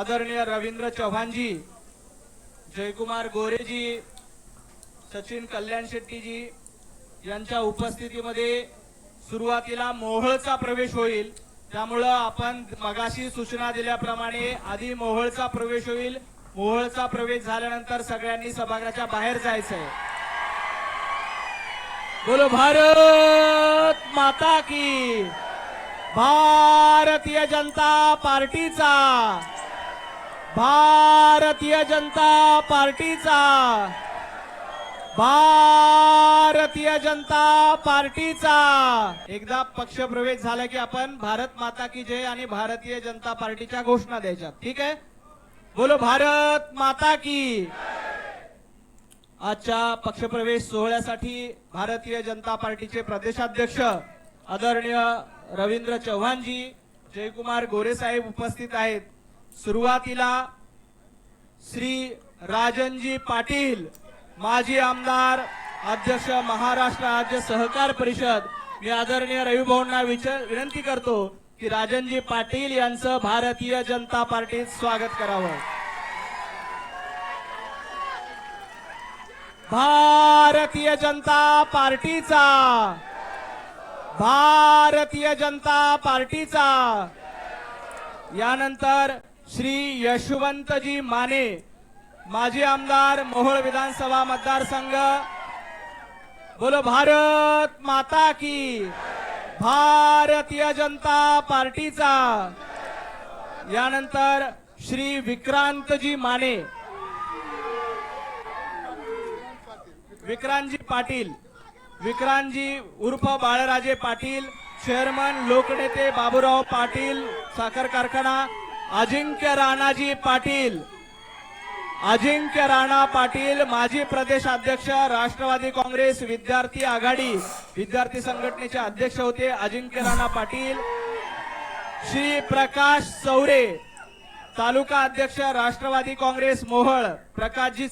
आदरणीय रवींद्र चव्हाणजी जयकुमार गोरेजी सचिन कल्याण शेट्टीजी यांच्या उपस्थितीमध्ये सुरुवातीला मोहळचा प्रवेश होईल. त्यामुळं आपण मगाशी सूचना दिल्याप्रमाणे आधी मोहळचा प्रवेश होईल. मोहळचा प्रवेश झाल्यानंतर सगळ्यांनी सभागृहाच्या बाहेर जायचंय. बोलो भारत माता की भारतीय जनता पार्टीचा. भारतीय जनता पार्टीचा भारतीय जनता पार्टीचा. एकदा पक्ष प्रवेश झाला की आपण भारत माता की जय आणि भारतीय जनता पार्टीच्या घोषणा द्यायच्या ठीक आहे? बोलो भारत माता की आजच्या पक्षप्रवेश सोहळ्यासाठी भारतीय जनता पार्टीचे प्रदेशाध्यक्ष आदरणीय रवींद्र चव्हाणजी जयकुमार गोरे साहेब उपस्थित आहेत. सुरुवातीला श्री राजनजी पाटील माजी आमदार अध्यक्ष महाराष्ट्र राज्य सहकार परिषद. मी आदरणीय रविभाऊंना विचार विनंती करतो की राजनजी पाटील यांचं भारतीय जनता पार्टीत स्वागत करावं. भारतीय जनता पार्टीचा भारतीय जनता पार्टीचा. यानंतर श्री यशवंतजी माने माजी आमदार मोहोळ विधानसभा मतदारसंघ. बोलो भारत माता की भारतीय जनता पार्टीचा. यानंतर श्री विक्रांतजी माने. विक्रांतजी पाटील विक्रांतजी उर्फ बाळराजे पाटील चेअरमन लोकनेते बाबूराव पाटील साखर कारखाना अजिंक्य राणाजी पाटील. अजिंक्य राणा पाटील माजी प्रदेशाध्यक्ष राष्ट्रवादी काँग्रेस विद्यार्थी आघाडी. विद्यार्थी संघटनेचे अध्यक्ष होते अजिंक्य राणा पाटील. श्री प्रकाश चौरे तालुका अध्यक्ष राष्ट्रवादी काँग्रेस मोहळ प्रकाशजी